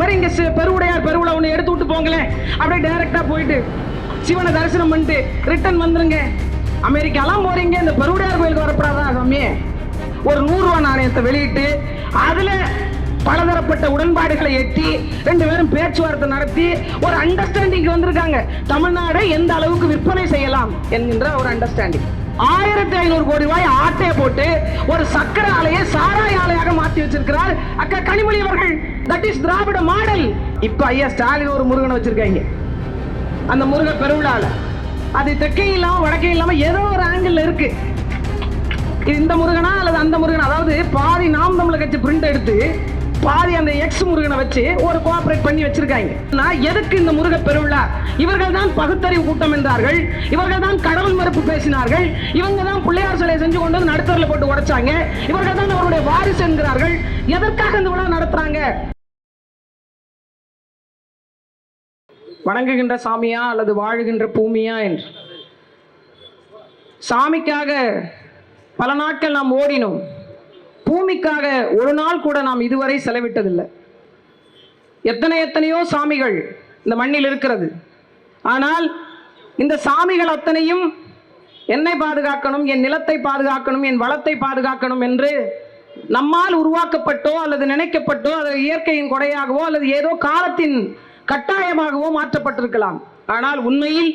மாதிரி இங்க பெருவுடையார் பெருவுல ஒன்று எடுத்து விட்டு போங்களேன். அப்படியே டைரக்டா போயிட்டு சிவனை தரிசனம் பண்ணிட்டு ரிட்டர்ன் வந்துருங்க. அமெரிக்காலாம் போறீங்க இந்த பெருவுடையார் கோயிலுக்கு வரப்படாதா சாமி? ஒரு நூறு ரூபா நாணயத்தை வெளியிட்டு அதுல பலதரப்பட்ட உடன்பாடுகளை எட்டி ரெண்டு பேரும் பேச்சுவார்த்தை நடத்தி ஒரு அண்டர்ஸ்டாண்டிங் வந்திருக்காங்க. தமிழ்நாடை எந்த அளவுக்கு விற்பனை செய்யலாம் என்கின்ற ஒரு அண்டர்ஸ்டாண்டிங் ஆயிரத்தி ஐநூறு கோடி ரூபாய் ஆட்டையை போட்டு ஒரு சக்கர ஆலையை சாராய ஆலையாக மாற்றி வச்சிருக்கிறார் அக்கா கனிமொழி அவர்கள். That is Dravida model. இப்ப ஐயா ஸ்டாலின் ஒரு முருகனை வச்சிருக்காங்க. அந்த முருக பெருவிழால. அது தெற்கே இல்லாம வடக்கே இல்லாம ஏதோ ஒரு ஆங்கிள் இருக்கு. இது இந்த முருகனா அல்லது அந்த முருகன்? அதாவது பாதி நாம் தமிழர் கட்சி பிரிண்ட் எடுத்து பாதி அந்த எக்ஸ் முருகனை வச்சு ஒரு கோஆபரேட் பண்ணி வச்சிருக்காங்க. நான் எதுக்கு இந்த முருக பெருவிழா? இவர்கள் தான் பகுத்தறிவு கூட்டம் என்றார்கள். இவர்கள் தான் கடவுள் மறுப்பு பேசினார்கள். இவங்க தான் பிள்ளையார் சிலையை செஞ்சு கொண்டு வந்து நடுத்தரில் போட்டு உடைச்சாங்க. இவர்கள் தான் அவருடைய வாரிசு என்கிறார்கள். எதற்காக இந்த விழா நடத்துறாங்க? வணங்குகின்ற சாமியா அல்லது வாழுகின்ற பூமியா என்று. சாமிக்காக பல நாட்கள் நாம் ஓடினோம். பூமிக்காக ஒரு நாள் கூட நாம் இதுவரை செலவிட்டதில்லை. எத்தனை எத்தனையோ சாமிகள் இந்த மண்ணில் இருக்கிறது. ஆனால் இந்த சாமிகள் அத்தனையும் என்னை பாதுகாக்கணும் என் நிலத்தை பாதுகாக்கணும் என் வளத்தை பாதுகாக்கணும் என்று நம்மால் உருவாக்கப்பட்டோ அல்லது நினைக்கப்பட்டோ அது இயற்கையின் கொடையாகவோ அல்லது ஏதோ காலத்தின் கட்டாயமாகவோ மாற்றப்பட்டிருக்கலாம். ஆனால் உண்மையில்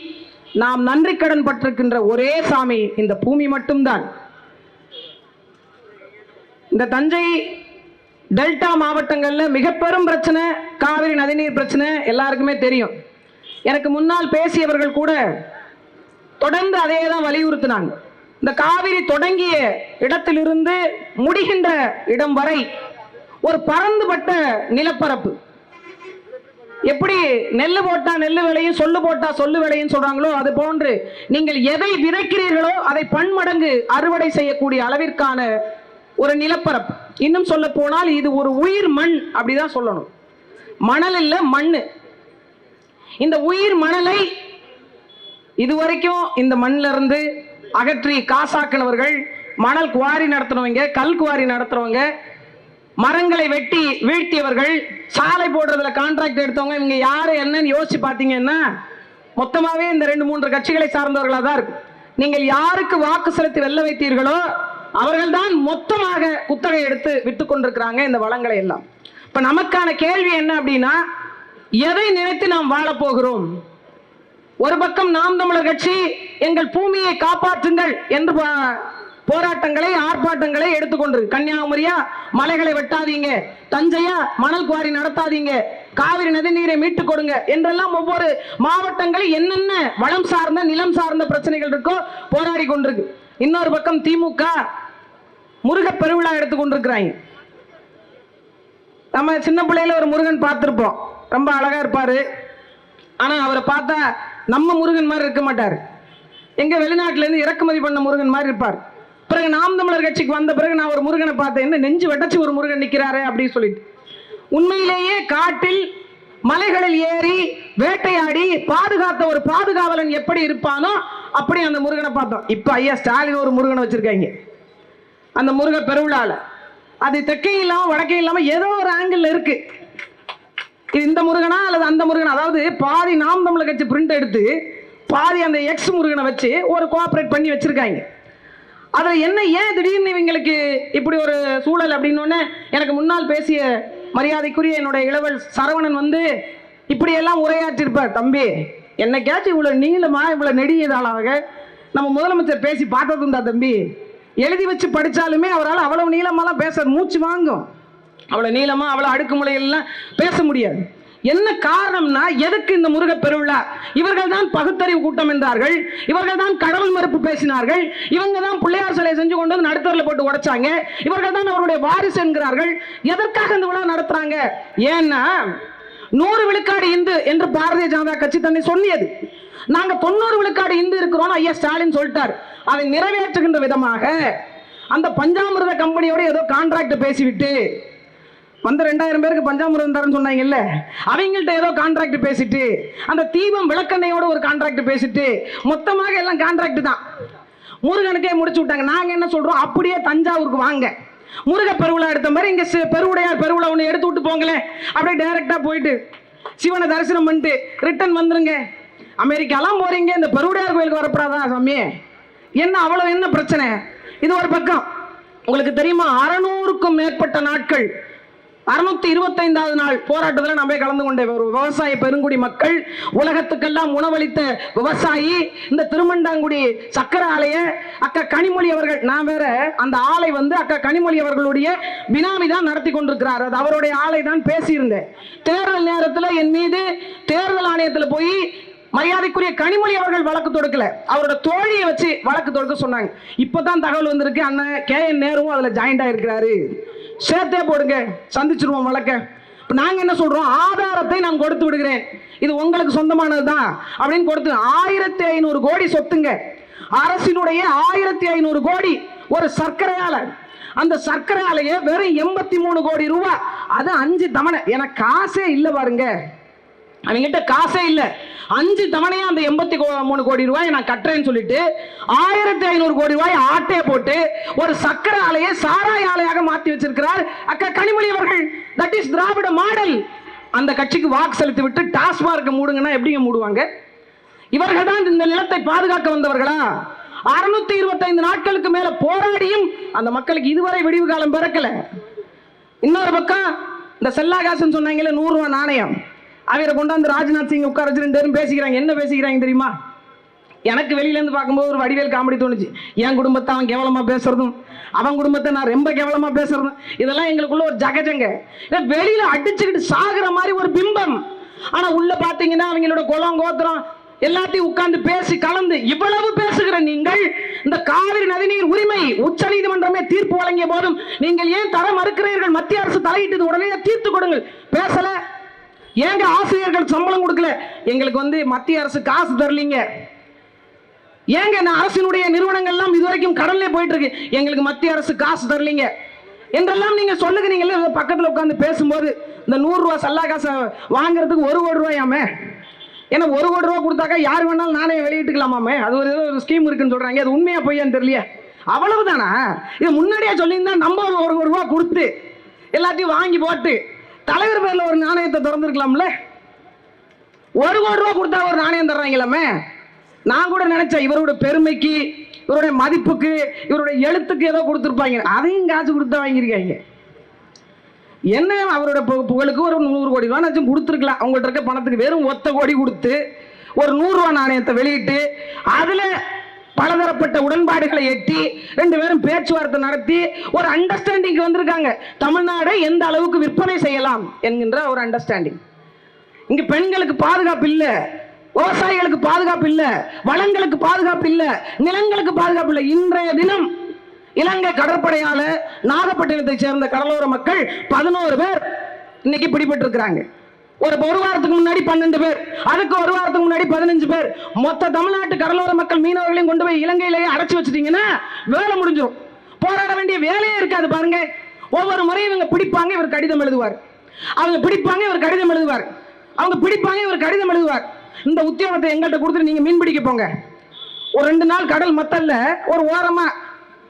நாம் நன்றி கடன் பட்டிருக்கின்ற ஒரே சாமி இந்த பூமி மட்டும்தான். இந்த தஞ்சை டெல்டா மாவட்டங்களில் மிக பெரும் பிரச்சனை காவிரி நதிநீர் பிரச்சனை எல்லாருக்குமே தெரியும். எனக்கு முன்னால் பேசியவர்கள் கூட தொடர்ந்து அதே தான் வலியுறுத்தினாங்க. இந்த காவிரி தொடங்கிய இடத்திலிருந்து முடிகின்ற இடம் வரை ஒரு பறந்துபட்ட நிலப்பரப்பு. எப்படி நெல் போட்டா நெல் விளையும் சொல்லு போட்டா சொல்லு விளையும் சொல்றாங்களோ அது போன்று நீங்கள் எதை விதைக்கிறீர்களோ அதை பன்மடங்கு அறுவடை செய்யக்கூடிய அளவிற்கான ஒரு நிலப்பரப்பு. இன்னும் சொல்ல போனால் இது ஒரு உயிர் மண் அப்படிதான் சொல்லணும். மணல் இல்ல மண்ணு. இந்த உயிர் மணலை இதுவரைக்கும் இந்த மண்ணில இருந்து அகற்றி காசாக்கினவர்கள் மணல் குவாரி நடத்துறவங்க கல் குவாரி நடத்துறவங்க மரங்களை வெட்டி வீழ்த்தியவர்கள் சாலை போடுறதுல கான்ட்ராக்ட் எடுத்தவங்க இவங்க யாரு என்னன்னு யோசிச்சு பார்த்தீங்கன்னா மொத்தமாகவே இந்த ரெண்டு மூன்று கட்சிகளை சார்ந்தவர்களாக தான் இருக்கும் நீங்கள் யாருக்கு வாக்கு செலுத்தி வெல்ல வைத்தீர்களோ அவர்கள்தான் மொத்தமாக குத்தகை எடுத்து விற்று கொண்டிருக்கிறாங்க இந்த வளங்களை எல்லாம். இப்ப நமக்கான கேள்வி என்ன அப்படின்னா எதை நினைத்து நாம் வாழப் போகிறோம்? ஒரு பக்கம் நாம் தமிழர் கட்சி எங்கள் பூமியை காப்பாற்றுங்கள் என்று பா- போராட்டங்களை ஆர்ப்பாட்டங்களை எடுத்துக்கொண்டிருக்கு கன்னியாகுமரியா மலைகளை வெட்டாதீங்க. தஞ்சையா மணல் குவாரி நடத்தாதீங்க. காவிரி நதி நீரை மீட்டுக் கொடுங்க என்றெல்லாம் ஒவ்வொரு மாவட்டங்களில் என்னென்ன வளம் சார்ந்த நிலம் சார்ந்த பிரச்சனைகள் இருக்கோ போராடி கொண்டிருக்கு. இன்னொரு பக்கம் திமுக முருக பெருவிழா எடுத்து கொண்டிருக்கிறாங்க நம்ம சின்ன பிள்ளையில ஒரு முருகன் பார்த்துருப்போம். ரொம்ப அழகா இருப்பாரு. ஆனா அவரை பார்த்தா நம்ம முருகன் மாதிரி இருக்க மாட்டார். எங்க வெளிநாட்டுல இருந்து இறக்குமதி பண்ண முருகன் மாதிரி இருப்பார். பிறகு நாம் தமிழர் கட்சிக்கு வந்த பிறகு நான் ஒரு முருகனை பார்த்தேன். என்ன நெஞ்சு வெட்டச்சு ஒரு முருகன் நிற்கிறாரு அப்படின்னு சொல்லிட்டு. உண்மையிலேயே காட்டில் மலைகளில் ஏறி வேட்டையாடி பாதுகாத்த ஒரு பாதுகாவலன் எப்படி இருப்பானோ அப்படி அந்த முருகனை பார்த்தோம். இப்ப ஐயா ஸ்டாலின் ஒரு முருகனை வச்சிருக்காங்க. அந்த முருக பெருவிழால. அது தெற்கையும் இல்லாம வடக்கையும் இல்லாம ஏதோ ஒரு ஆங்கிள் இருக்கு. இது இந்த முருகனா அல்லது அந்த முருகனா? அதாவது பாதி நாம் தமிழர் கட்சி பிரிண்ட் எடுத்து பாதி அந்த எக்ஸ் முருகனை வச்சு ஒரு கோஆபரேட் பண்ணி வச்சிருக்காங்க. அதில் என்ன ஏன் திடீர்னு இவங்களுக்கு இப்படி ஒரு சூழல் அப்படின்னு எனக்கு முன்னால் பேசிய மரியாதைக்குரிய என்னுடைய இளவல் சரவணன் வந்து இப்படியெல்லாம் உரையாற்றிருப்பார். தம்பி என்னைக்காச்சும் இவ்வளோ நீளமா இவ்வளோ நெடியதாளாக நம்ம முதலமைச்சர் பேசி பார்த்ததுண்டா தம்பி? எழுதி வச்சு படித்தாலுமே அவரால் அவ்வளோ நீளமாலாம் பேச மூச்சு வாங்கும். அவ்வளோ நீளமாக அவ்வளோ அடுக்குமுறையெல்லாம் பேச முடியாது. என்ன காரணம்னா எதுக்கு இந்த முருக பெருவிழா? இவர்கள் தான் பகுத்தறிவு கூட்டம் என்றார்கள். இவர்கள் தான் கடவுள் மறுப்பு பேசினார்கள். இவங்க தான் பிள்ளையார் சிலையை செஞ்சு கொண்டு வந்து நடுத்தரில் போட்டு உடைச்சாங்க. இவர்கள் தான் அவருடைய வாரிசு என்கிறார்கள். எதற்காக இந்த விழா நடத்துறாங்க? ஏன்னா நூறு விழுக்காடு இந்து என்று பாரதிய ஜனதா கட்சி தன்னை சொன்னியது. நாங்க தொண்ணூறு விழுக்காடு இந்து இருக்கிறோம் ஐயா ஸ்டாலின் சொல்லிட்டார். அதை நிறைவேற்றுகின்ற விதமாக அந்த பஞ்சாமிரத கம்பெனியோட ஏதோ கான்ட்ராக்ட் பேசிவிட்டு வந்த ரெண்டாயிரம் பேருக்கு பஞ்சாமிரதம் தரேன்னு சொன்னாங்கல்ல அவங்கள்ட்ட ஏதோ கான்ட்ராக்ட் பேசிட்டு அந்த தீபம் விளக்கெண்ணையோட ஒரு கான்ட்ராக்ட் பேசிட்டு மொத்தமாக எல்லாம் கான்ட்ராக்ட் தான். முருகனுக்கே முடிச்சு விட்டாங்க. நாங்கள் என்ன சொல்கிறோம் அப்படியே தஞ்சாவூருக்கு வாங்க. முருக பெருவிழா எடுத்த மாதிரி இங்கே சி- பெருவுடையார் பெருவிழா ஒன்று எடுத்து விட்டு போங்களேன். அப்படியே டேரெக்டாக போயிட்டு சிவனை தரிசனம் பண்ணிட்டு ரிட்டன் வந்துருங்க. அமெரிக்காலாம் போகிறீங்க இந்த பெருவுடையார் கோயிலுக்கு வரப்படாதான் சாமி என்ன அவ்வளவு என்ன பிரச்சனை? இது ஒரு பக்கம். உங்களுக்கு தெரியுமா அறநூறுக்கும் மேற்பட்ட நாட்கள் அறுநூத்தி இருபத்தைந்தாவது நாள் போராட்டத்தில் நான் போய் கலந்து கொண்டேன். ஒரு விவசாய பெருங்குடி மக்கள் உலகத்துக்கெல்லாம் உணவளித்த விவசாயி இந்த திருமண்டாங்குடி சக்கர ஆலைய அக்கா கனிமொழி அவர்கள் நான் வேற அந்த ஆலை வந்து அக்கா கனிமொழி அவர்களுடைய பினாமி தான் நடத்தி கொண்டிருக்கிறார். அது அவருடைய ஆலை தான் பேசியிருந்தேன். தேர்தல் நேரத்தில் என் மீது தேர்தல் ஆணையத்தில் போய் மரியாதைக்குரிய கனிமொழி அவர்கள் வழக்கு தொடுக்கல. அவரோட தோழியை வச்சு வழக்கு தொடுக்க சொன்னாங்க. இப்பதான் தகவல் வந்திருக்கு. அண்ணன் கே என் நேருவும் அதுல ஜாயிண்ட் ஆயிருக்கிறாரு. சேர்த்தே போடுங்க. சந்திச்சிருவோம் வழக்க. இப்போ நாங்கள் என்ன சொல்கிறோம் ஆதாரத்தை நான் கொடுத்து விடுகிறேன். இது உங்களுக்கு சொந்தமானது தான் அப்படின்னு கொடுத்து ஆயிரத்தி ஐநூறு கோடி சொத்துங்க. அரசினுடைய ஆயிரத்தி ஐநூறு கோடி ஒரு சர்க்கரை ஆலை அந்த சர்க்கரை ஆலையை வெறும் எண்பத்தி மூணு கோடி ரூபாய் அது அஞ்சு தவணை எனக்கு காசே இல்லை பாருங்க. அவங்ககிட்ட காசே இல்ல. அஞ்சு தவணையா அந்த எண்பத்தி மூணு கோடி ரூபாய் நான் கட்டுறேன்னு சொல்லிட்டு ஆயிரத்தி ஐநூறு கோடி ரூபாய் ஆட்டையை போட்டு ஒரு சக்கர ஆலையை சாராய ஆலையாக மாத்தி வச்சிருக்கிறார் அக்கா கனிமொழி அவர்கள். That is Dravida model. அந்த கட்சிக்கு வாக்கு செலுத்தி விட்டு டாஸ்மார்க் மூடுங்கன்னா எப்படிங்க மூடுவாங்க? இவர்கள் தான் இந்த நிலத்தை பாதுகாக்க வந்தவர்களா? அறுநூத்தி இருபத்தைந்து நாட்களுக்கு மேல போராடியும் அந்த மக்களுக்கு இதுவரை விடிவு காலம் பிறக்கல. இன்னொரு பக்கம் இந்த செல்லாகாசன் சொன்னாங்கல்ல நூறு நாணயம். அவரை கொண்டாந்து ராஜ்நாத் சிங் உட்கார வச்சு ரெண்டு பேரும் பேசிக்கிறாங்க. என்ன பேசிக்கிறாங்க தெரியுமா? எனக்கு வெளியிலேருந்து பார்க்கும்போது ஒரு வடிவேல் காமெடி தோணுச்சு. என் குடும்பத்தை அவன் கேவலமாக பேசுறதும் அவன் குடும்பத்தை நான் ரொம்ப கேவலமாக பேசுறதும் இதெல்லாம் எங்களுக்குள்ள ஒரு ஜகஜங்க. வெளியில் அடிச்சுக்கிட்டு சாகுற மாதிரி ஒரு பிம்பம். ஆனால் உள்ள பார்த்தீங்கன்னா அவங்களோட குளம் கோத்திரம் எல்லாத்தையும் உட்கார்ந்து பேசி கலந்து இவ்வளவு பேசுகிற நீங்கள் இந்த காவிரி நதிநீர் உரிமை உச்ச நீதிமன்றமே தீர்ப்பு வழங்கிய போதும் நீங்கள் ஏன் தர மறுக்கிறீர்கள்? மத்திய அரசு தலையிட்டது உடனே தீர்த்து கொடுங்கள். பேசல. ஏங்க ஆசிரியர்கள் சம்பளம் கொடுக்கல? எங்களுக்கு வந்து மத்திய அரசு காசு தரலீங்க. ஏங்க நான் அரசினுடைய நிறுவனங்கள்லாம் இதுவரைக்கும் கடல்லே போயிட்டு இருக்கு எங்களுக்கு மத்திய அரசு காசு தரலீங்க. என்றெல்லாம் நீங்க சொல்லுகிறீங்கல்ல பக்கத்துல உட்காந்து பேசும்போது இந்த நூறு ரூபா சல்லா காசை வாங்குறதுக்கு ஒரு கோடி ரூபாயாமே? ஏன்னா ஒரு கோடி ரூபா கொடுத்தாக்கா யார் வேணாலும் நானே வெளியிட்டுக்கலாமாமே? அது ஒரு ஏதோ ஒரு ஸ்கீம் இருக்குன்னு சொல்றாங்க. அது உண்மையா பொய்யான்னு தெரியலையே. அவ்வளவுதானா? இது முன்னாடியே சொல்லியிருந்தா நம்ம ஒரு ஒரு கோடி ரூபா கொடுத்து எல்லாத்தையும் வாங்கி போட்டு தலைவர் பேர்ல ஒரு நாணயத்தை திறந்துருக்கலாம்ல? ஒரு கோடி ரூபா கொடுத்தா ஒரு நாணயம் தர்றாங்களாமே? நான் கூட நினைச்சேன் இவரோட பெருமைக்கு இவருடைய மதிப்புக்கு இவருடைய எழுத்துக்கு ஏதோ கொடுத்துருப்பாங்க. அதையும் காசு கொடுத்தா வாங்கியிருக்காங்க. என்ன அவரோட பு- புகழுக்கு ஒரு நூறு கோடி ரூபா கொடுத்துருக்கலாம். அவங்கள்ட்ட இருக்க பணத்துக்கு வெறும் ஒத்த கோடி கொடுத்து ஒரு நூறுரூவா நாணயத்தை வெளியிட்டு அதில் பலதரப்பட்ட உடன்பாடுகளை எட்டி ரெண்டு பேரும் பேச்சுவார்த்தை நடத்தி ஒரு அண்டர்ஸ்டாண்டிங் வந்திருக்காங்க. தமிழ்நாடை எந்த அளவுக்கு விற்பனை செய்யலாம் என்கின்ற ஒரு அண்டர்ஸ்டாண்டிங் இங்க பெண்களுக்கு பாதுகாப்பு இல்லை விவசாயிகளுக்கு பாதுகாப்பு இல்லை வளங்களுக்கு பாதுகாப்பு இல்லை நிலங்களுக்கு பாதுகாப்பு இல்லை. இன்றைய தினம் இலங்கை கடற்படையால நாகப்பட்டினத்தை சேர்ந்த கடலோர மக்கள் பதினோரு பேர் இன்னைக்கு பிடிபட்டிருக்கிறாங்க. ஒரு ஒரு வாரத்துக்கு முன்னாடி பன்னெண்டு பேர் அதுக்கு ஒரு வாரத்துக்கு முன்னாடி பதினஞ்சு பேர். மொத்த தமிழ்நாட்டு கடலோர மக்கள் மீனவர்களையும் கொண்டு போய் இலங்கையிலேயே அடைச்சி வச்சுட்டீங்கன்னா வேலை முடிஞ்சிடும் போராட வேண்டிய வேலையே இருக்காது பாருங்க. ஒவ்வொரு முறையும் இவங்க பிடிப்பாங்க இவர் கடிதம் எழுதுவார். அவங்க பிடிப்பாங்க இவர் கடிதம் எழுதுவார். அவங்க பிடிப்பாங்க இவர் கடிதம் எழுதுவார். இந்த உத்தியோகத்தை எங்கள்கிட்ட கொடுத்துட்டு நீங்க மீன் பிடிக்க போங்க. ஒரு ரெண்டு நாள் கடல் மத்தல்ல ஒரு ஓரமா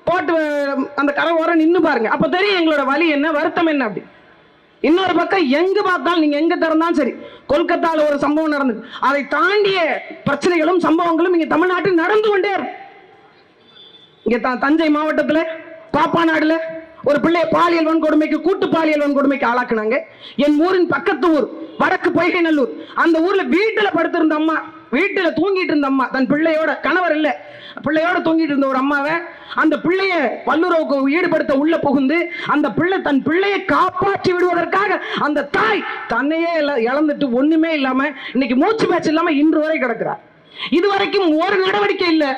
போட்டு அந்த கரை ஓரம் நின்று பாருங்க. அப்ப தெரியும் எங்களோட வழி என்ன வருத்தம் என்ன அப்படி. இன்னொரு பக்கம் எங்க பார்த்தாலும் நீங்க எங்க திறந்தாலும் சரி கொல்கத்தால ஒரு சம்பவம் நடந்தது. அதை தாண்டிய பிரச்சனைகளும் சம்பவங்களும் இங்க தமிழ்நாட்டில் நடந்து கொண்டே இருக்கும். இங்க த- தஞ்சை மாவட்டத்துல பாப்பாநாடுல ஒரு பிள்ளைய பாலியல் வன்கொடுமைக்கு கூட்டு பாலியல் வன்கொடுமைக்கு ஆளாக்குனாங்க. என் ஊரின் பக்கத்து ஊர் வடக்கு பொய்கை நல்லூர் அந்த ஊர்ல வீட்டுல படுத்திருந்த அம்மா வீட்டுல தூங்கிட்டு இருந்த அம்மா தன் பிள்ளையோட கணவர் இல்ல. பிள்ளையோட தூங்கிட்டு இருந்த ஒரு அம்மாவை அந்த பிள்ளைய வல்லுறவுக்கு ஈடுபடுத்த உள்ள புகுந்து அந்த பிள்ளை தன் பிள்ளையை காப்பாற்றி விடுவதற்காக அந்த தாய் தன்னையே இழந்துட்டு ஒண்ணுமே இல்லாம இன்னைக்கு மூச்சு பேச்சு இல்லாம இன்று வரை கிடக்குறார் இதுவரைக்கும் ஒரு நடவடிக்கை இல்லை.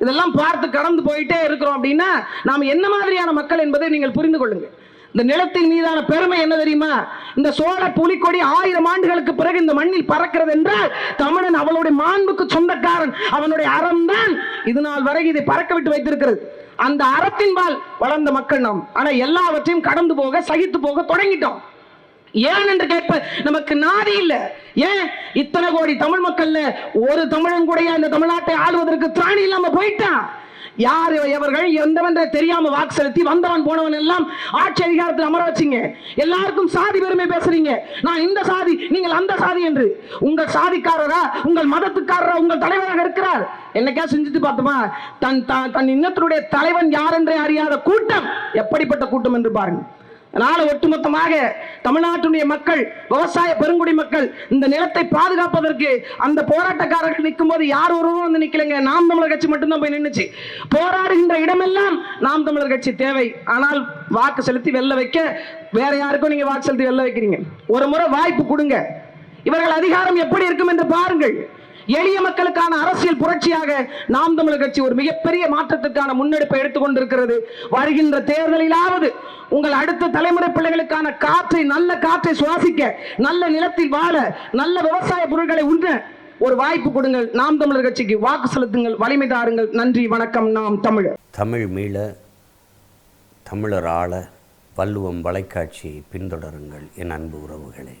இதெல்லாம் பார்த்து கடந்து போயிட்டே இருக்கிறோம் அப்படின்னா நாம் என்ன மாதிரியான மக்கள் என்பதை நீங்கள் புரிந்து கொள்ளுங்க இந்த நிலத்தின் மீதான பெருமை என்ன தெரியுமா? இந்த சோழ புலிக்கொடி ஆயிரம் ஆண்டுகளுக்கு பிறகு இந்த மண்ணில் பறக்கிறது என்றால் தமிழன் அவளுடைய மாண்புக்கு சொந்தக்காரன் அவனுடைய அறம்தான். இது நாள் வரை இதை பறக்க விட்டு வைத்திருக்கிறது. அந்த அறத்தின்பால் வளர்ந்த மக்கள் நாம். ஆனா எல்லாவற்றையும் கடந்து போக சகித்து போக தொடங்கிட்டோம். ஏன் என்று கேட்ப நமக்கு நாதி இல்ல. ஏன்? இத்தனை கோடி தமிழ் மக்கள்ல ஒரு தமிழன் கூட இந்த தமிழ்நாட்டை ஆளுவதற்கு திராணி இல்லாம போயிட்டான் யார் எவர்கள் எந்தவென்ற தெரியாம வாக்கு செலுத்தி வந்தவன் போனவன் எல்லாம் ஆட்சி அதிகாரத்தில் அமர வச்சிங்க. எல்லாருக்கும் சாதி பெருமை பேசுறீங்க. நான் இந்த சாதி நீங்கள் அந்த சாதி என்று. உங்கள் சாதிக்காரரா உங்கள் மதத்துக்காரரா உங்கள் தலைவராக இருக்கிறார். என்னைக்கா செஞ்சுட்டு பார்த்தோமா? தன் த- தன் இன்னத்தினுடைய தலைவன் யார் என்றே அறியாத கூட்டம். எப்படிப்பட்ட கூட்டம் என்று பாருங்க. அதனால ஒட்டுமொத்தமாக தமிழ்நாட்டினுடைய மக்கள் விவசாய பெருங்குடி மக்கள் இந்த நிலத்தை பாதுகாப்பதற்கு அந்த போராட்டக்காரர்கள் நிற்கும் போது யார் ஒருவரும் வந்து நிக்கலைங்க? நாம் தமிழர் கட்சி மட்டும்தான் போய் நின்னுச்சு. போராடுகின்ற இடமெல்லாம் நாம் தமிழர் கட்சி தேவை. ஆனால் வாக்கு செலுத்தி வெல்ல வைக்க வேற யாருக்கும் நீங்க வாக்கு செலுத்தி வெல்ல வைக்கிறீங்க. ஒரு முறை வாய்ப்பு கொடுங்க. இவர்கள் அதிகாரம் எப்படி இருக்கும் என்று பாருங்கள். எளிய மக்களுக்கான அரசியல் புரட்சியாக நாம் தமிழர் கட்சி ஒரு மிகப்பெரிய மாற்றத்துக்கான முன்னெடுப்பை எடுத்துக்கொண்டிருக்கிறது வருகின்ற தேர்தலிலாவது உங்கள் அடுத்த தலைமுறை பிள்ளைகளுக்கான காற்றை நல்ல காற்றை சுவாசிக்க நல்ல நிலத்தில் வாழ நல்ல விவசாய பொருட்களை உண்ண ஒரு வாய்ப்பு கொடுங்கள். நாம் தமிழர் கட்சிக்கு வாக்கு செலுத்துங்கள் வலிமை தாருங்கள். நன்றி வணக்கம். நாம் தமிழர். தமிழ் மீள தமிழர் ஆள வள்ளுவம் வலைக்காட்சியை பின்தொடருங்கள் என் அன்பு உறவுகளே.